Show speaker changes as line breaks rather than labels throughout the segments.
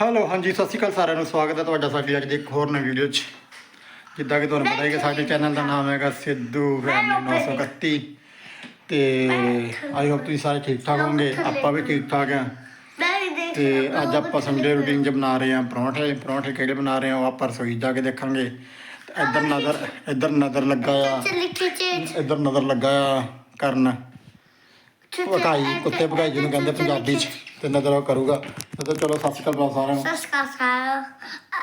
Hello ਹਾਂਜੀ ਸਤਿ ਸ਼੍ਰੀ ਅਕਾਲ ਸਾਰਿਆਂ ਨੂੰ। ਸਵਾਗਤ ਹੈ ਤੁਹਾਡਾ ਸਾਡੀ ਅੱਜ ਦੀ ਇੱਕ ਹੋਰ ਨਵੀਂ ਵੀਡੀਓ 'ਚ। ਜਿੱਦਾਂ ਕਿ ਤੁਹਾਨੂੰ ਪਤਾ ਹੈ ਕਿ ਸਾਡੇ ਚੈਨਲ ਦਾ ਨਾਮ ਹੈਗਾ ਸਿੱਧੂ ਫੈਮਿਲੀ 931 ਤੇ ਆਈ ਹੋਪ ਤੁਸੀਂ ਸਾਰੇ ਠੀਕ ਠਾਕ ਹੋਵੋਗੇ। ਆਪਾਂ ਵੀ ਠੀਕ ਠਾਕ
ਦੇਖ
ਤੇ ਅੱਜ ਆਪਾਂ ਸੰਡੇ ਰੂਟੀਨ 'ਚ ਬਣਾ ਰਹੇ ਹਾਂ। ਪਰੌਂਠੇ ਪਰੌਂਠੇ ਕਿਹੜੇ ਬਣਾ ਰਹੇ ਹਾਂ ਉਹ ਆਪਾਂ ਰਸੋਈ ਜਾ ਕੇ ਦੇਖਾਂਗੇ। ਇੱਧਰ ਨਜ਼ਰ ਇੱਧਰ ਨਜ਼ਰ ਲੱਗਾ ਆ। ਇੱਧਰ ਨਜ਼ਰ ਲੱਗਾ ਆ ਕਰਨ। ਭਗਾਈ ਕੁੱਤੇ ਭਗਾਈ ਜਿਹਨੂੰ ਕਹਿੰਦੇ ਪੰਜਾਬੀ 'ਚ। ਤੇ ਨਜ਼ਰ ਉਹ ਕਰੂਗਾ। ਤੇ ਚਲੋ ਸਤਿ ਸ਼੍ਰੀ ਅਕਾਲ ਬੁਲਾਓ ਸਾਰਿਆਂ ਨੂੰ।
ਸਸਕਾ ਸਾਰਾ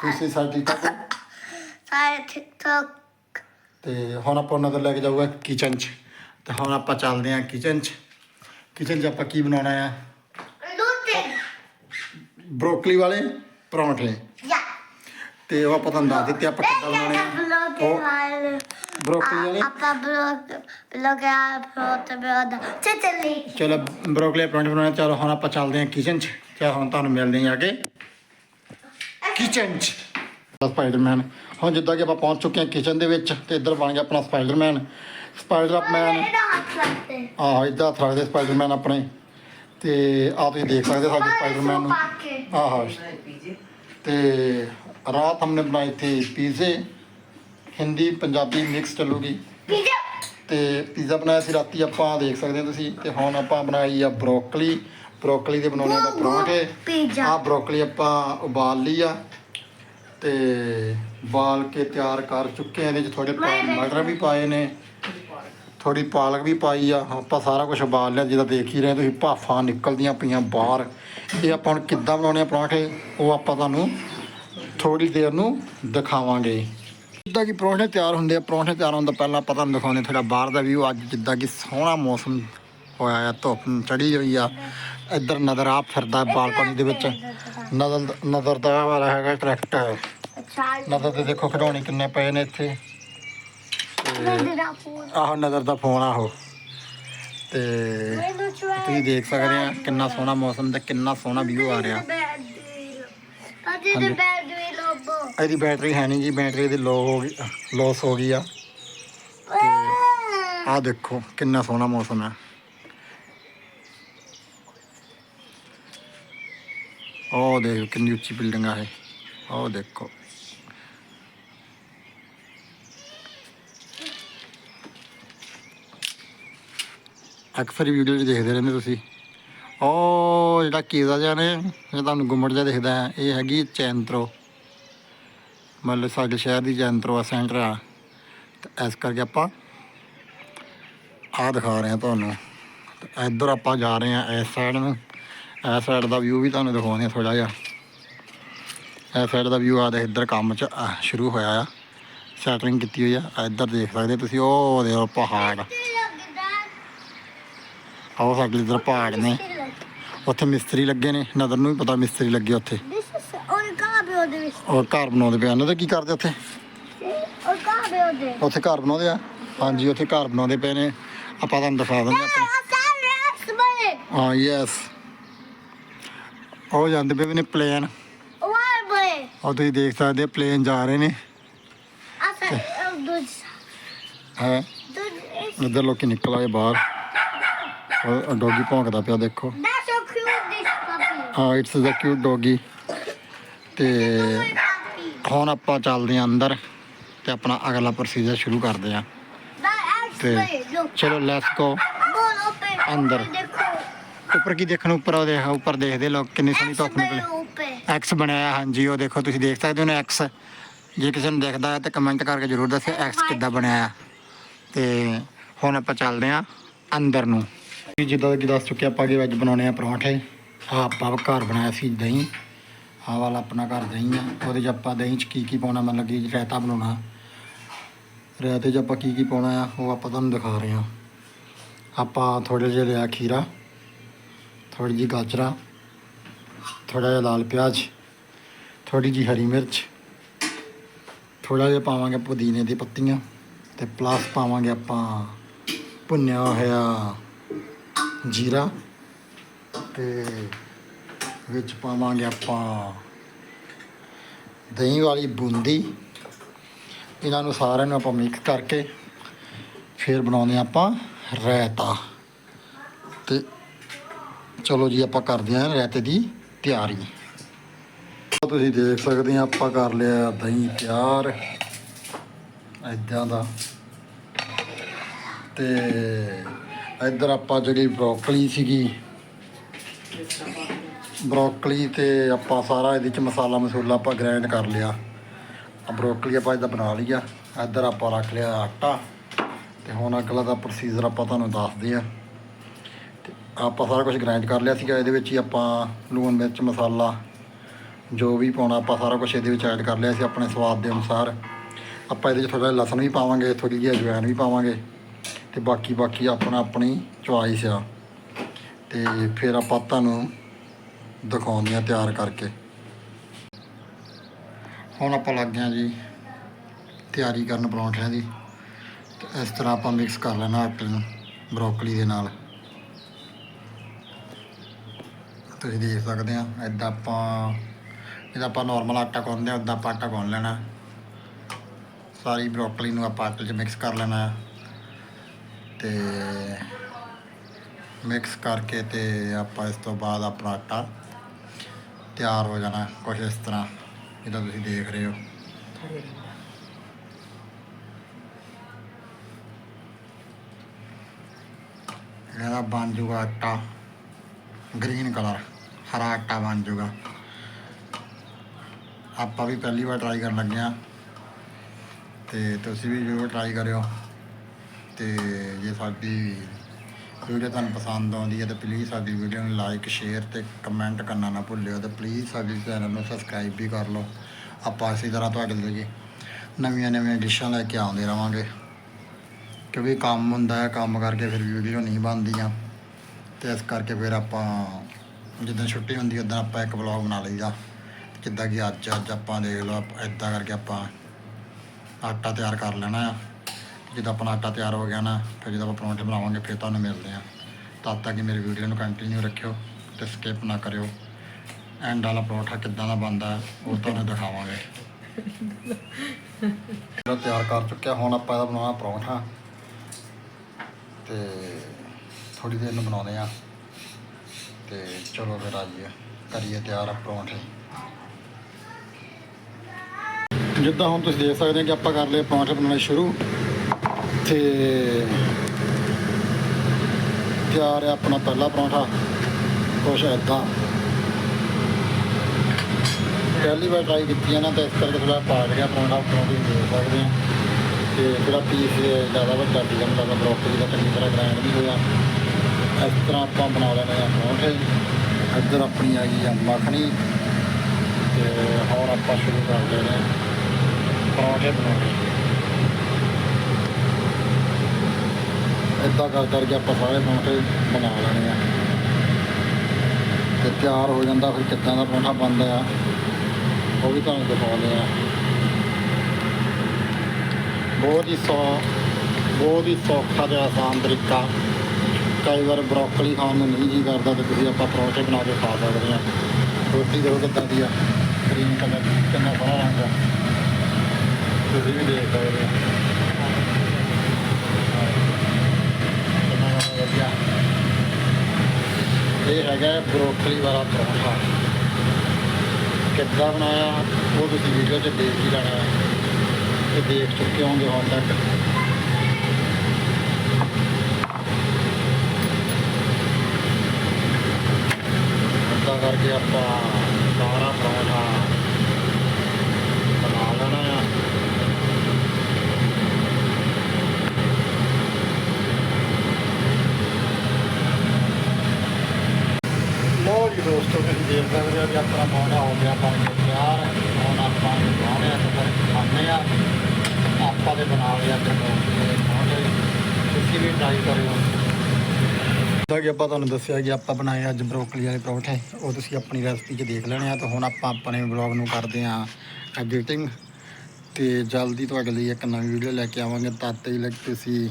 ਤੁਸੀਂ ਸਾਰੇ ਠੀਕ ਠਾਕ ਹੋ?
ਸਾਰੇ ਟਿਕਟੋਕ
ਤੇ ਹੁਣ ਆਪਾਂ ਨਜ਼ਰ ਲੈ ਕੇ ਜਾਊਗਾ ਕਿਚਨ 'ਚ। ਤੇ ਹੁਣ ਆਪਾਂ ਚੱਲਦੇ ਹਾਂ ਕਿਚਨ 'ਚ। ਕਿਚਨ 'ਚ ਆਪਾਂ ਕੀ ਬਣਾਉਣਾ ਆ?
ਲੂਟੇ
ਬਰੋਕਲੀ ਵਾਲੇ ਪਰੌਂਠੇ।
ਯਾ।
ਤੇ ਉਹ ਆਪਾਂ ਤੁਹਾਨੂੰ ਦੱਸ ਦਿੱਤੇ ਆਪਾਂ ਕਿੱਦਾਂ ਬਣਾਉਣੇ ਆ। ਉਹ
ਵਾਲੇ। ਚਲੋ
ਬਰੋਕਲੀ ਦੇ ਪਰੌਂਠੇ ਚਲੋ ਹੁਣ ਆਪਾਂ ਚੱਲਦੇ ਹਾਂ ਕਿਚਨ 'ਚ ਤੇ ਹੁਣ ਤੁਹਾਨੂੰ ਮਿਲਦੇ ਹਾਂ ਕੇ ਕਿਚਨ 'ਚ ਸਪਾਈਡਰਮੈਨ ਹੁਣ ਜਿੱਦਾਂ ਕਿ ਆਪਾਂ ਪਹੁੰਚ ਚੁੱਕੇ ਹਾਂ ਕਿਚਨ ਦੇ ਵਿੱਚ ਤੇ ਇੱਧਰ ਬਣ ਗਿਆ ਆਪਣਾ ਸਪਾਈਡਰਮੈਨ ਸਪਾਈਡਰਮੈਨ ਆਹ ਇੱਦਾਂ ਥਰਡ ਸਪਾਈਡਰਮੈਨ ਆਪਣੇ ਤੇ ਆ ਤੁਸੀਂ ਦੇਖ ਸਕਦੇ ਸਾਡੇ ਸਪਾਈਡਰਮੈਨ ਨੂੰ ਆਹ ਤੇ ਰਾਤ ਹਮਨੇ ਬਣਾਏ ਥੇ ਪੀਜ਼ੇ ਹਿੰਦੀ ਪੰਜਾਬੀ ਮਿਕਸ ਚੱਲੂਗੀ। ਤੇ ਪੀਜ਼ਾ ਬਣਾਇਆ ਸੀ ਰਾਤੀ ਆਪਾਂ ਦੇਖ ਸਕਦੇ ਹੋ ਤੁਸੀਂ। ਤੇ ਹੁਣ ਆਪਾਂ ਬਣਾਈ ਆ ਬਰੋਕਲੀ। ਬਰੋਕਲੀ ਦੇ ਬਣਾਉਣੇ ਆਪਾਂ ਪਰੌਂਠੇ। ਆ ਬਰੋਕਲੀ ਆਪਾਂ ਉਬਾਲ ਲਈ ਆ। ਤੇ ਉਬਾਲ ਕੇ ਤਿਆਰ ਕਰ ਚੁੱਕੇ ਆ। ਇਹਦੇ ਚ ਥੋੜੇ ਮਟਰ ਵੀ ਪਾਏ ਨੇ। ਥੋੜੀ ਪਾਲਕ ਵੀ ਪਾਈ ਆ। ਆਪਾਂ ਸਾਰਾ ਕੁਝ ਉਬਾਲ ਲਿਆ ਜਿਹਦਾ ਦੇਖ ਹੀ ਰਹੇ ਤੁਸੀਂ ਭਾਫਾਂ ਨਿਕਲਦੀਆਂ ਪਈਆਂ ਬਾਹਰ। ਇਹ ਆਪਾਂ ਹੁਣ ਕਿੱਦਾਂ ਬਣਾਉਣੇ ਆ ਪਰੌਂਠੇ ਉਹ ਆਪਾਂ ਤੁਹਾਨੂੰ ਥੋੜੀ ਦੇਰ ਨੂੰ ਦਿਖਾਵਾਂਗੇ। ਜਿੱਦਾਂ ਕਿ ਪਰੌਂਠੇ ਤਿਆਰ ਹੁੰਦੇ ਆ ਪਰੌਂਠੇ ਤਿਆਰ ਹੋਣ ਤੋਂ ਪਹਿਲਾਂ ਆਪਾਂ ਤੁਹਾਨੂੰ ਦਿਖਾਉਂਦੇ ਥੋੜਾ ਬਾਹਰ ਦਾ ਵਿਊ ਅੱਜ ਜਿੱਦਾਂ ਕਿ ਸੋਹਣਾ ਮੌਸਮ ਹੋਇਆ ਆ ਧੁੱਪ ਚੜੀ ਹੋਈ ਆ। ਇੱਧਰ ਨਜ਼ਰ ਆ ਫਿਰਦਾ ਬਾਲਕਨੀ ਦੇ ਵਿੱਚ। ਨਜ਼ਰ ਨਜ਼ਰ ਦਾ ਵਾਲਾ ਹੈਗਾ ਟਰੈਕਟਰ
ਅੱਛਾ
ਨਜ਼ਰ ਤੇ ਦੇਖੋ ਖਿਡੌਣੇ ਕਿੰਨੇ ਪਏ ਨੇ ਇੱਥੇ। ਆਹੋ ਨਜ਼ਰ ਦਾ ਫੋਨ ਆਹੋ ਤੇ ਤੁਸੀਂ ਦੇਖ ਸਕਦੇ ਆ ਕਿੰਨਾ ਸੋਹਣਾ ਮੌਸਮ ਤੇ ਕਿੰਨਾ ਸੋਹਣਾ ਵਿਊ ਆ ਰਿਹਾ।
ਲੋਬੋ
ਇਹਦੀ ਬੈਟਰੀ ਹੈ ਨਹੀਂ ਜੀ, ਬੈਟਰੀ ਇਹਦੀ ਲੋ ਹੋ ਗਈ ਲੋਸ ਹੋ ਗਈ ਆ। ਆਹ ਦੇਖੋ, ਕਿੰਨਾ ਸੋਹਣਾ ਮੌਸਮ ਹੈ। ਉਹ ਦੇਖੋ, ਕਿੰਨੀ ਉੱਚੀ ਬਿਲਡਿੰਗ ਆ ਇਹ। ਉਹ ਦੇਖੋ। ਅਕਸਰ ਵੀਡੀਓ 'ਚ ਦੇਖਦੇ ਰਹਿੰਦੇ ਤੁਸੀਂ। ਉਹ ਜਿਹੜਾ ਕੀਜ਼ਾ ਜਿਹਾ ਨੇ, ਇਹ ਤੁਹਾਨੂੰ ਗੁੰਮਟ ਜਿਹਾ ਦਿਖਦਾ ਹੈ, ਇਹ ਹੈਗੀ ਚੈਂਤਰੋ ਮਤਲਬ ਸਾਡੇ ਸ਼ਹਿਰ ਦੀ ਜੈਂਤਰੋ ਆ ਸੈਂਟਰ ਆ। ਤੇ ਇਸ ਕਰਕੇ ਆਪਾਂ ਆ ਦਿਖਾ ਰਹੇ ਹਾਂ ਤੁਹਾਨੂੰ। ਇੱਧਰ ਆਪਾਂ ਜਾ ਰਹੇ ਹਾਂ ਇਸ ਸਾਈਡ ਨੂੰ। ਇਸ ਸਾਈਡ ਦਾ ਵਿਊ ਵੀ ਤੁਹਾਨੂੰ ਦਿਖਾਉਂਦੇ ਆ ਥੋੜਾ ਜਿਹਾ। ਇਸ ਸਾਈਡ ਦਾ ਵਿਊ ਆ ਦੇ ਇੱਧਰ ਕੰਮ ਚ ਸ਼ੁਰੂ ਹੋਇਆ ਆ। ਸੈਟਰਿੰਗ ਕੀਤੀ ਹੋਈ ਆ। ਇੱਧਰ ਦੇਖ ਸਕਦੇ ਤੁਸੀਂ, ਉਹ ਦੇਖੋ ਪਹਾੜ। ਆਓ ਸਾਡੇ ਇੱਧਰ ਪਹਾੜ ਨੇ। ਉੱਥੇ ਮਿਸਤਰੀ ਲੱਗੇ ਨੇ। ਨਦਰ ਨੂੰ ਵੀ ਪਤਾ ਮਿਸਤਰੀ ਲੱਗੇ ਉੱਥੇ। ਉਹ ਘਰ ਬਣਾਉਂਦੇ ਪਏ ਉਹਨਾਂ ਤੇ ਕੀ ਕਰਦੇ ਉੱਥੇ?
On cable this.
ਉੱਥੇ ਘਰ ਬਣਾਉਂਦੇ ਆ? ਹਾਂਜੀ ਉੱਥੇ ਘਰ ਬਣਾਉਂਦੇ ਪਏ ਨੇ। ਆਪਾਂ ਤੁਹਾਨੂੰ ਦਿਖਾ ਦਿੰਦੇ ਆਪਾਂ. ਹਾਂ ਯੈਸ ਉਹ ਜਾਂਦੇ ਪਏ ਨੇ ਪਲੇਨ।
Why, boy?
ਉਹ ਤੁਸੀਂ ਦੇਖ ਸਕਦੇ ਪਲੇਨ ਜਾ ਰਹੇ ਨੇ।
dude.
ਹੈ? ਲੋਕੀ ਨਿਕਲ ਆਏ ਬਾਹਰ। ਉਹ ਡੋਗੀ ਭੌਂਕਦਾ ਪਿਆ ਦੇਖੋ. ਹਾਂ ਇਟਸ ਅ ਕਿਊਟ ਡੋਗੀ ਤੇ ਹੁਣ ਆਪਾਂ ਚੱਲਦੇ ਹਾਂ ਅੰਦਰ ਤੇ ਆਪਣਾ ਅਗਲਾ ਪ੍ਰੋਸੀਜਰ ਸ਼ੁਰੂ ਕਰਦੇ ਹਾਂ।
That
ਤੇ ਚਲੋ ਲੈਟਸ ਗੋ ਅੰਦਰ। ਉੱਪਰ ਕੀ ਦੇਖਣ? ਉੱਪਰ ਉਹ ਦੇਖ, ਉੱਪਰ ਦੇਖਦੇ ਲੋਕ ਕਿੰਨੀ ਸੋਹਣੀ ਧੁੱਪ
way
ਨਿਕਲੇ। ਐਕਸ ਬਣਾਇਆ, ਹਾਂਜੀ, ਉਹ ਦੇਖੋ ਤੁਸੀਂ ਦੇਖ ਸਕਦੇ ਹੋ ਨਾ ਐਕਸ ਜੇ ਕਿਸੇ ਨੂੰ ਦੇਖਦਾ ਹੈ ਤਾਂ ਕਮੈਂਟ ਕਰਕੇ ਜ਼ਰੂਰ ਦੱਸਿਓ ਐਕਸ ਕਿੱਦਾਂ ਬਣਿਆ ਆ ਤੇ ਹੁਣ ਆਪਾਂ ਚੱਲਦੇ ਹਾਂ ਅੰਦਰ ਨੂੰ। ਜੀ ਜਿੱਦਾਂ ਕਿ ਦੱਸ ਚੁੱਕੇ ਆਪਾਂ ਕਿ ਅੱਜ ਬਣਾਉਣੇ ਆ ਪਰੌਂਠੇ। ਆ ਆਪਾਂ ਘਰ ਬਣਾਇਆ ਸੀ ਦਹੀਂ। ਆਹ ਵਾਲਾ ਆਪਣਾ ਘਰ ਦਹੀਂ ਆ ਉਹਦੇ 'ਚ ਆਪਾਂ ਦਹੀਂ 'ਚ ਕੀ ਕੀ ਪਾਉਣਾ, ਮਤਲਬ ਕਿ ਰਾਇਤਾ ਬਣਾਉਣਾ। ਰਾਇਤੇ 'ਚ ਆਪਾਂ ਕੀ ਕੀ ਪਾਉਣਾ ਆ, ਉਹ ਆਪਾਂ ਤੁਹਾਨੂੰ ਦਿਖਾ ਰਹੇ ਹਾਂ। ਆਪਾਂ ਥੋੜੇ ਜਿਹਾ ਲਿਆ ਖੀਰਾ ਥੋੜੀ ਜਿਹੀ ਗਾਜਰਾ ਥੋੜਾ ਜਿਹਾ ਲਾਲ ਪਿਆਜ਼ ਥੋੜੀ ਜਿਹੀ ਹਰੀ ਮਿਰਚ ਥੋੜਾ ਜਿਹਾ ਪਾਵਾਂਗੇ ਪੁਦੀਨੇ ਦੀ ਪੱਤੀਆਂ ਤੇ ਪਲੱਸ ਪਾਵਾਂਗੇ ਆਪਾਂ ਭੁੰਨਿਆ ਹੋਇਆ ਜੀਰਾ ਤੇ ਵਿੱਚ ਪਾਵਾਂਗੇ ਆਪਾਂ ਦਹੀਂ ਵਾਲੀ ਬੂੰਦੀ। ਇਹਨਾਂ ਨੂੰ ਸਾਰਿਆਂ ਨੂੰ ਆਪਾਂ ਮਿਕਸ ਕਰਕੇ ਫਿਰ ਬਣਾਉਂਦੇ ਹਾਂ ਆਪਾਂ ਰਾਇਤਾ। ਤੇ ਚਲੋ ਜੀ, ਆਪਾਂ ਕਰਦੇ ਹਾਂ ਰਾਇਤੇ ਦੀ ਤਿਆਰੀ। ਤੁਸੀਂ ਦੇਖ ਸਕਦੇ ਆ ਆਪਾਂ ਕਰ ਲਿਆ ਦਹੀਂ ਤਿਆਰ। ਇਦਾਂ ਦਾ। ਤੇ ਇੱਧਰ ਆਪਾਂ ਜਿਹੜੀ ਬਰੋਕਲੀ ਸੀਗੀ ਬਰੋਕਲੀ ਤੇ ਆਪਾਂ ਸਾਰਾ ਇਹਦੇ ਚ ਮਸਾਲਾ ਮਸੂਲਾ ਆਪਾਂ ਗ੍ਰਾਈਂਡ ਕਰ ਲਿਆ। ਆ ਬਰੋਕਲੀ ਆਪਾਂ ਇਹਦਾ ਬਣਾ ਲਿਆ ਇੱਧਰ ਆਪਾਂ ਰੱਖ ਲਿਆ ਆਟਾ। ਤੇ ਹੁਣ ਅਗਲਾ ਦਾ ਪ੍ਰੋਸੀਜਰ ਆਪਾਂ ਤੁਹਾਨੂੰ ਦੱਸਦੇ ਆ। ਤੇ ਆਪਾਂ ਸਾਰਾ ਕੁਝ ਗ੍ਰਾਈਂਡ ਕਰ ਲਿਆ ਸੀਗਾ। ਇਹਦੇ ਵਿੱਚ ਹੀ ਆਪਾਂ ਲੂਣ, ਮਿਰਚ, ਮਸਾਲਾ ਜੋ ਵੀ ਪਾਉਣਾ ਆਪਾਂ ਸਾਰਾ ਕੁਝ ਇਹਦੇ ਵਿੱਚ ਐਡ ਕਰ ਲਿਆ ਸੀ ਆਪਣੇ ਸਵਾਦ ਦੇ ਅਨੁਸਾਰ। ਆਪਾਂ ਇਹਦੇ ਵਿੱਚ ਥੋੜਾ ਜਿਹਾ ਲਸਣ ਵੀ ਪਾਵਾਂਗੇ ਥੋੜੀ ਜਿਹੀ ਅਜਵਾਇਣ ਵੀ ਪਾਵਾਂਗੇ। ਤੇ ਬਾਕੀ ਬਾਕੀ ਆਪਣਾ ਆਪਣੀ ਚੁਆਇਸ ਆ। ਤੇ ਫਿਰ ਆਪਾਂ ਤੁਹਾਨੂੰ ਦਿਖਾਉਂਦੇ ਆ ਤਿਆਰ ਕਰਕੇ। ਹੁਣ ਆਪਾਂ ਲੱਗ ਗਏ ਜੀ ਤਿਆਰੀ ਕਰਨ ਪਰੌਂਠਿਆਂ ਦੀ। ਇਸ ਤਰ੍ਹਾਂ ਆਪਾਂ ਮਿਕਸ ਕਰ ਲੈਣਾ ਆਟੇ ਨੂੰ ਬਰੋਕਲੀ ਦੇ ਨਾਲ। ਤੁਸੀਂ ਦੇਖ ਸਕਦੇ ਆ ਇਦਾਂ ਆਪਾਂ ਇਹਦਾ ਆਪਾਂ ਨਾਰਮਲ ਆਟਾ ਗੁੰਨਦੇ ਆ ਉਦਾਂ ਆਪਾਂ ਆਟਾ ਗੁੰਨ ਲੈਣਾ। ਸਾਰੀ ਬਰੋਕਲੀ ਨੂੰ ਆਪਾਂ ਆਟੇ 'ਚ ਮਿਕਸ ਕਰ ਲੈਣਾ। ਹੈ ਤੇ ਮਿਕਸ ਕਰਕੇ ਤੇ ਆਪਾਂ ਇਸ ਤੋਂ ਬਾਅਦ ਆਪਣਾ ਆਟਾ ਤਿਆਰ ਹੋ ਜਾਣਾ ਕੁਝ ਇਸ ਤਰ੍ਹਾਂ, ਜਿੱਦਾਂ ਤੁਸੀਂ ਦੇਖ ਰਹੇ ਹੋ। ਇਹਦਾ ਬਣ ਜੂਗਾ ਆਟਾ, ਗ੍ਰੀਨ ਕਲਰ, ਹਰਾ ਆਟਾ ਬਣ ਜੂਗਾ। ਆਪਾਂ ਵੀ ਪਹਿਲੀ ਵਾਰ ਟਰਾਈ ਕਰਨ ਲੱਗੇ ਹਾਂ। ਤੇ ਤੁਸੀਂ ਵੀ ਜ਼ਰੂਰ ਟਰਾਈ ਕਰਿਓ। ਤੇ ਜੇ ਸਾਡੀ ਵੀਡੀਓ ਤੁਹਾਨੂੰ ਪਸੰਦ ਆਉਂਦੀ ਹੈ ਤਾਂ ਪਲੀਜ਼ ਸਾਡੀ ਵੀਡੀਓ ਨੂੰ ਲਾਈਕ ਸ਼ੇਅਰ ਤੇ ਕਮੈਂਟ ਕਰਨਾ ਨਾ ਭੁੱਲਿਓ ਤੇ ਪਲੀਜ਼ ਸਾਡੇ ਚੈਨਲ ਨੂੰ ਸਬਸਕ੍ਰਾਈਬ ਵੀ ਕਰ ਲਓ। ਆਪਾਂ ਇਸੇ ਤਰ੍ਹਾਂ ਤੁਹਾਡੇ ਲਈ ਨਵੀਆਂ ਨਵੀਆਂ ਡਿਸ਼ਾਂ ਲੈ ਕੇ ਆਉਂਦੇ ਰਵਾਂਗੇ। ਕਿਉਂਕਿ ਕੰਮ ਹੁੰਦਾ ਹੈ, ਕੰਮ ਕਰਕੇ ਫਿਰ ਵੀਡੀਓ ਨਹੀਂ ਬਣਦੀਆਂ। ਤੇ ਇਸ ਕਰਕੇ ਫਿਰ ਆਪਾਂ ਜਿੱਦਾਂ ਛੁੱਟੀ ਹੁੰਦੀ ਉਦੋਂ ਆਪਾਂ ਇੱਕ ਵਲੌਗ ਬਣਾ ਲਈਦਾ। ਜਿੱਦਾਂ ਕਿ ਅੱਜ ਅੱਜ ਆਪਾਂ ਦੇਖ ਲਓ ਇਦਾਂ ਕਰਕੇ ਆਪਾਂ ਆਟਾ ਤਿਆਰ ਕਰ ਲੈਣਾ ਆ। ਜਦੋਂ ਆਪਣਾ ਆਟਾ ਤਿਆਰ ਹੋ ਗਿਆ ਨਾ, ਫਿਰ ਜਦੋਂ ਆਪਾਂ ਪਰੌਂਠੇ ਬਣਾਵਾਂਗੇ, ਫਿਰ ਤੁਹਾਨੂੰ ਮਿਲਦੇ ਆ ਤਦ ਤੱਕ ਮੇਰੀ ਵੀਡੀਓ ਨੂੰ ਕੰਟੀਨਿਊ ਰੱਖਿਓ ਤੇ ਸਕਿਪ ਨਾ ਕਰਿਓ। ਐਂਡ ਵਾਲਾ ਪਰੌਂਠਾ ਕਿੱਦਾਂ ਦਾ ਬਣਦਾ, ਉਹ ਤੁਹਾਨੂੰ ਦਿਖਾਵਾਂਗੇ। ਜਿਹੜਾ ਤਿਆਰ ਕਰ ਚੁੱਕਿਆ, ਹੁਣ ਆਪਾਂ ਇਹਦਾ ਬਣਾਉਣਾ ਪਰੌਂਠਾ। ਤੇ ਥੋੜੀ ਦੇਰ ਨੂੰ ਬਣਾਉਂਦੇ ਆ ਤੇ ਚਲੋ ਫਿਰ ਆਈਏ ਕਰੀਏ ਤਿਆਰ ਪਰੌਂਠੇ। ਜਿੱਦਾਂ ਹੁਣ ਤੁਸੀਂ ਦੇਖ ਸਕਦੇ ਹੋ ਕਿ ਆਪਾਂ ਕਰ ਲਏ ਪਰੌਂਠੇ ਬਣਾਉਣੇ ਸ਼ੁਰੂ। ਤੇ ਤਿਆਰ ਆ ਆਪਣਾ ਪਹਿਲਾ ਪਰੌਂਠਾ, ਕੁਛ ਇੱਦਾਂ ਪਹਿਲੀ ਵਾਰ ਟਰਾਈ ਕੀਤੀ ਹੈ ਨਾ, ਤਾਂ ਇਸ ਕਰਕੇ ਥੋੜਾ ਪਾੜ ਗਿਆ ਪਰੌਂਠਾ, ਉੱਪਰੋਂ ਦੀ ਦੇਖ ਸਕਦੇ ਆ। ਤੇ ਜਿਹੜਾ ਪੀਸ ਜ਼ਿਆਦਾ ਵੱਡਾ ਸੀ ਜਾਂਦਾ ਤਾਂ ਬਰੋਕਲੀ ਦਾ ਚੰਗੀ ਤਰ੍ਹਾਂ ਗ੍ਰਾਈਂਡ ਨਹੀਂ ਹੋਇਆ। ਇਸ ਤਰ੍ਹਾਂ ਆਪਾਂ ਬਣਾ ਲੈਣੇ ਆ ਪਰੌਂਠੇ। ਇੱਧਰ ਆਪਣੀ ਆ ਗਈ ਆ ਮੱਖਣੀ। ਤੇ ਹੋਰ ਆਪਾਂ ਸ਼ੁਰੂ ਕਰਦੇ ਨੇ ਪਰੌਂਠੇ ਬਣਾਉਣੇ। ਇੱਦਾਂ ਕਰ ਕਰਕੇ ਆਪਾਂ ਸਾਰੇ ਪਰੌਂਠੇ ਬਣਾ ਲੈਣੇ ਆ। ਤੇ ਤਿਆਰ ਹੋ ਜਾਂਦਾ ਫਿਰ ਕਿੱਦਾਂ ਦਾ ਪਰੌਂਠਾ ਬਣਦਾ ਆ, ਉਹ ਵੀ ਤੁਹਾਨੂੰ ਦਿਖਾਉਂਦੇ ਆ। ਬਹੁਤ ਹੀ ਸੌ, ਬਹੁਤ ਹੀ ਸੌਖਾ ਤੇ ਆਸਾਨ ਤਰੀਕਾ। ਕਈ ਵਾਰ ਬਰੋਕਲੀ ਖਾਣ ਨੂੰ ਨਹੀਂ ਜੀ ਕਰਦਾ ਤੇ ਤੁਸੀਂ ਆਪਾਂ ਪਰੌਂਠੇ ਬਣਾ ਕੇ ਖਾ ਸਕਦੇ ਆ। ਰੋਟੀ ਦੇਖੋ ਕਿੱਦਾਂ ਦੀ ਆ ਕਰੀਮ ਕਲਰ ਕਿੰਨਾ ਸੋਹਣਾ ਰੰਗ ਆ। ਤੁਸੀਂ ਵੀ ਦੇਖ ਸਕਦੇ ਹੋ ਕਿੰਨਾ ਵਧੀਆ ਇਹ ਹੈਗਾ ਬਰੋਕਲੀ ਵਾਲਾ ਪਰੌਂਠਾ। ਕਿੱਦਾਂ ਬਣਾਇਆ, ਉਹ ਤੁਸੀਂ ਵੀਡੀਓ 'ਚ ਦੇਖ ਹੀ ਲੈਣਾ ਹੈ। ਦੇਖ ਚੁੱਕੇ ਹੋਗੇ ਹੁਣ ਤੱਕ। ਇੱਦਾਂ ਕਰਕੇ ਆਪਾਂ ਸਾਰਾ ਪਰੌਂਠਾ ਬਣਾ ਲੈਣਾ ਆ ਲੋ ਜੀ ਦੋਸਤੋ ਤੁਸੀਂ ਦੇਖ ਸਕਦੇ ਹੋ ਕਿ ਆਪਣਾ ਪਰੌਂਠਾ ਹੋ ਗਿਆ ਬਣ ਕੇ ਤਿਆਰ ਹੁਣ ਆਪਾਂ ਇਹਨੂੰ ਬਣਾਉਣੇ ਆ ਤੇ ਖਾਣੇ ਆ ਆਪਾਂ ਦੇ ਬਣਾ ਲਿਆ ਤੇ ਪਰੌਂਠੇ ਤੁਸੀਂ ਵੀ ਟਰਾਈ ਕਰਿਓ ਜਿੱਦਾਂ ਕਿ ਆਪਾਂ ਤੁਹਾਨੂੰ ਦੱਸਿਆ ਕਿ ਆਪਾਂ ਬਣਾਏ ਅੱਜ ਬਰੋਕਲੀ ਵਾਲੇ ਪਰੌਂਠੇ, ਉਹ ਤੁਸੀਂ ਆਪਣੀ ਰੈਸਪੀ 'ਚ ਦੇਖ ਲੈਣੇ ਆ ਤਾਂ ਹੁਣ ਆਪਾਂ ਆਪਣੇ ਵਲੌਗ ਨੂੰ ਕਰਦੇ ਆ ਐਡੀਟਿੰਗ ਤੇ ਜਲਦੀ ਤੁਹਾਡੇ ਲਈ ਇੱਕ ਨਵੀਂ ਵੀਡੀਓ ਲੈ ਕੇ ਆਵਾਂਗੇ। ਤਦ ਤੱਕ ਤੁਸੀਂ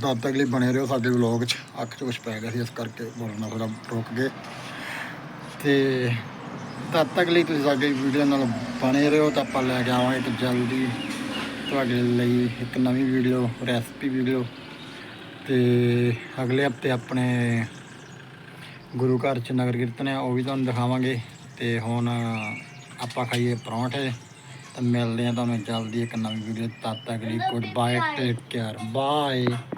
ਤਦ ਤੱਕ ਲਈ ਬਣੇ ਰਹੋ ਸਾਡੇ ਵਲੌਗ 'ਚ। ਅੱਖ 'ਚ ਕੁਛ ਪੈ ਗਿਆ ਸੀ, ਇਸ ਕਰਕੇ ਬੋਲਣਾ ਥੋੜਾ ਰੁਕ ਗਏ। ਤੇ ਤਦ ਤੱਕ ਲਈ ਤੁਸੀਂ ਸਾਡੀ ਵੀਡੀਓ ਨਾਲ ਬਣੇ ਰਹੋ ਤਾਂ ਆਪਾਂ ਲੈ ਕੇ ਆਵਾਂਗੇ ਇੱਕ ਜਲਦੀ ਤੁਹਾਡੇ ਲਈ ਇੱਕ ਨਵੀਂ ਵੀਡੀਓ ਰੈਸਪੀ ਵੀਡੀਓ। ਤੇ ਅਗਲੇ ਹਫ਼ਤੇ ਆਪਣੇ ਗੁਰੂ ਘਰ ਚ ਨਗਰ ਕੀਰਤਨ ਆ ਉਹ ਵੀ ਤੁਹਾਨੂੰ ਦਿਖਾਵਾਂਗੇ। ਤੇ ਹੁਣ ਆਪਾਂ ਖਾਈਏ ਪਰੌਂਠੇ, ਤਾਂ ਮਿਲਦੇ ਆ ਤੁਹਾਨੂੰ ਜਲਦੀ ਇੱਕ ਨਵੀਂ ਵੀਡੀਓ। ਤਦ ਤੱਕ ਲਈ good bye take care bye